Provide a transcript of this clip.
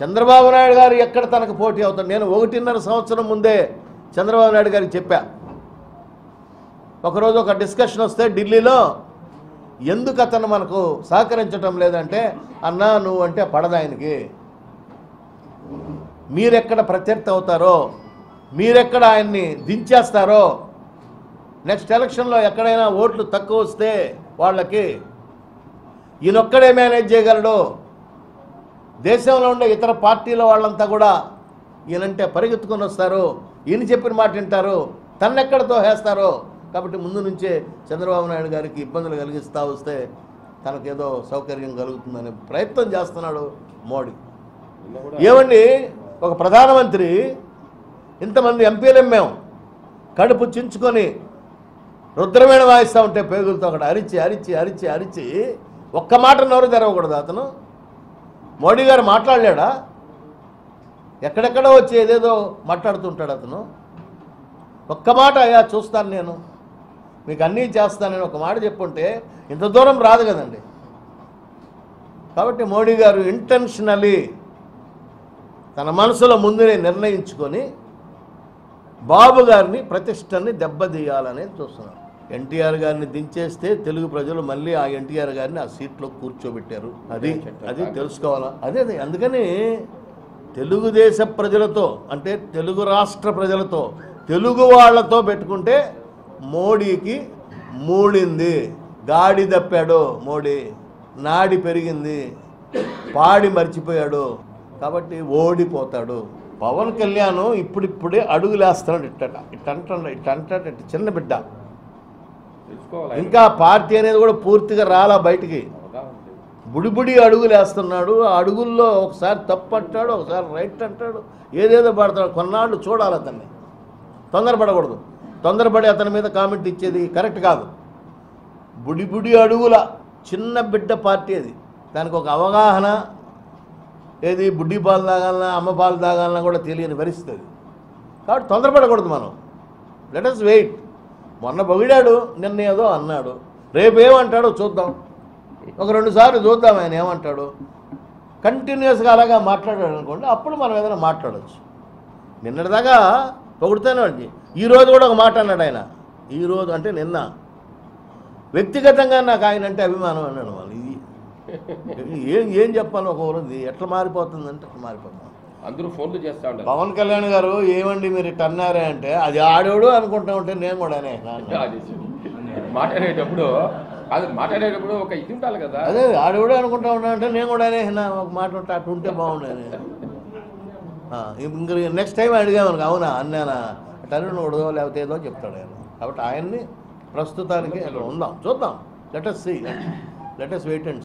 చంద్రబాబు నాయుడు గారు ఎక్కడ తనకు పోటీ అవుతాడు? నేను ఒకటిన్నర సంవత్సరం ముందే చంద్రబాబు నాయుడు గారికి చెప్పా. ఒకరోజు ఒక డిస్కషన్ వస్తే ఢిల్లీలో ఎందుకు అతను మనకు సహకరించటం లేదంటే అన్నా నువ్వు అంటే పడదు ఆయనకి. మీరెక్కడ ప్రత్యర్థి అవుతారో మీరెక్కడ ఆయన్ని దించేస్తారో నెక్స్ట్ ఎలక్షన్లో ఎక్కడైనా ఓట్లు తక్కువ వస్తే వాళ్ళకి ఈయనొక్కడే మేనేజ్ చేయగలడు. దేశంలో ఉండే ఇతర పార్టీల వాళ్ళంతా కూడా ఈయనంటే పరిగెత్తుకొని వస్తారు. ఈయన చెప్పిన మాట వింటారు. తన్నెక్కడ తోహేస్తారు కాబట్టి ముందు నుంచే చంద్రబాబు నాయుడు గారికి ఇబ్బందులు కలిగిస్తూ వస్తే తనకేదో సౌకర్యం కలుగుతుందనే ప్రయత్నం చేస్తున్నాడు మోడీ. ఏమండి? ఒక ప్రధానమంత్రి ఇంతమంది ఎంపీలు మేము కడుపు చించుకొని రుద్రమేణ వాయిస్తూ ఉంటే పేగులతో అక్కడ అరిచి అరిచి అరిచి అరిచి ఒక్క మాట నోరు తెరవకూడదు అతను. మోడీ గారు మాట్లాడలేడా? ఎక్కడెక్కడో వచ్చి ఏదేదో మాట్లాడుతుంటాడు అతను. ఒక్క మాట అయ్యా చూస్తాను నేను. మీకు అన్నీ చేస్తానని ఒక మాట చెప్పుంటే ఇంత దూరం రాదు కదండి. కాబట్టి మోడీ గారు ఇంటెన్షనలీ తన మనసులో ముందునే నిర్ణయించుకొని బాబు గారిని ప్రతిష్టని దెబ్బతీయాలనేది చూస్తున్నాను ఎన్టీఆర్ గారిని దించేస్తే తెలుగు ప్రజలు మళ్ళీ ఆ ఎన్టీఆర్ గారిని ఆ సీట్లో కూర్చోబెట్టారు. అది అది తెలుసుకోవాలా? అదే అదే. అందుకని తెలుగుదేశ ప్రజలతో అంటే తెలుగు రాష్ట్ర ప్రజలతో తెలుగు వాళ్ళతో పెట్టుకుంటే మోడీకి మూడింది. గాడి తప్పాడు మోడీ నాడి పెరిగింది పాడి మర్చిపోయాడు కాబట్టి ఓడిపోతాడు. పవన్ కళ్యాణ్ ఇప్పుడిప్పుడే అడుగులేస్తున్నాడు ఇట్టట ఇట్టంటాడు ఇట్టంటాడు ఇట్ట చిన్న బిడ్డ. ఇంకా పార్టీ అనేది కూడా పూర్తిగా రాలా బయటికి? బుడిబుడి అడుగులు వేస్తున్నాడు. ఆ అడుగుల్లో ఒకసారి తప్పు అంటాడు ఒకసారి రైట్ అంటాడు. ఏదేదో పడతాడు. కొన్నాళ్ళు చూడాలి అతన్ని. తొందరపడకూడదు. తొందరపడి అతని మీద కామెంట్ ఇచ్చేది కరెక్ట్ కాదు. బుడిబుడి అడుగుల చిన్న బిడ్డ పార్టీ అది. దానికి ఒక అవగాహన ఏది? బుడ్డి పాలు తాగాలన్నా అమ్మ పాలు తాగాలన్నా కూడా తెలియని పరిస్థితి అది. కాబట్టి తొందరపడకూడదు మనం. లెట్ అస్ వెయిట్ మొన్న పొగిడాడు నిన్న ఏదో అన్నాడు. రేపు ఏమంటాడో చూద్దాం. ఒక రెండు సార్లు చూద్దాం ఆయన ఏమంటాడు. కంటిన్యూస్గా అలాగా మాట్లాడాడు అనుకోండి అప్పుడు మనం ఏదైనా మాట్లాడవచ్చు నిన్నటిదాకా పొగుడుతానే వాడికి. ఈరోజు కూడా ఒక మాట అన్నాడు ఆయన. ఈరోజు అంటే నిన్న. వ్యక్తిగతంగా నాకు ఆయన అంటే అభిమానం అన్నాడు వాళ్ళు. ఇది ఏం ఏం చెప్పాలి ఒక ఊరిది ఎట్లా మారిపోతుందంటే అట్లా మారిపోతుంది. అందరూ ఫోన్లు చేస్తా ఉంటారు పవన్ కళ్యాణ్ గారు ఏమండి మీరు ఇట్ట అన్నారే అంటే అది ఆడోడు అనుకుంటా ఉంటే నేను కూడా అనే అది మాట్లాడేటప్పుడు అది మాట్లాడేటప్పుడు ఒక ఇది ఉండాలి కదా. అదే ఆడోడు అనుకుంటా ఉన్నా అంటే నేను కూడా అనే ఒక మాట ఉంటే అటు ఉంటే బాగుండేది. ఇంక నెక్స్ట్ టైం అడిగామనుకో అవునా అన్నానా? తరుణుడు లేకపోతే ఏదో చెప్తాడు ఆయన. కాబట్టి ఆయన్ని ప్రస్తుతానికి ఉందాం చూద్దాం. Let us see let us wait and